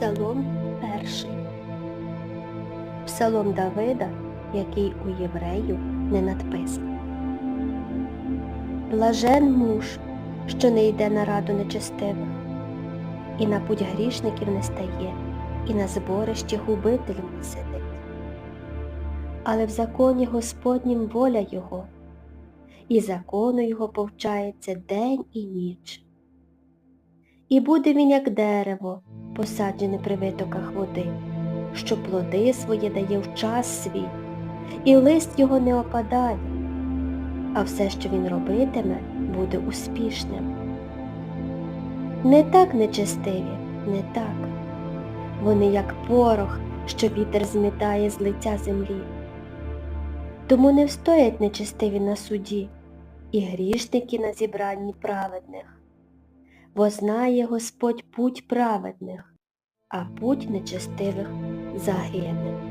Псалом перший. Псалом Давида, який у єврею не надписаний. Блажен муж, що не йде на раду нечестивих, і на путь грішників не стає, і на зборищі губителів не сидить. Але в законі Господнім воля його, і закону його повчається день і ніч. І буде він, як дерево, посаджене при витоках води, що плоди своє дає в час свій, і лист його не опадає, а все, що він робитиме, буде успішним. Не так нечестиві, не так. Вони як порох, що вітер змітає з лиця землі. Тому не встоять нечестиві на суді, і грішники на зібранні праведних бо знає Господь путь праведних, а путь нечестивих загине.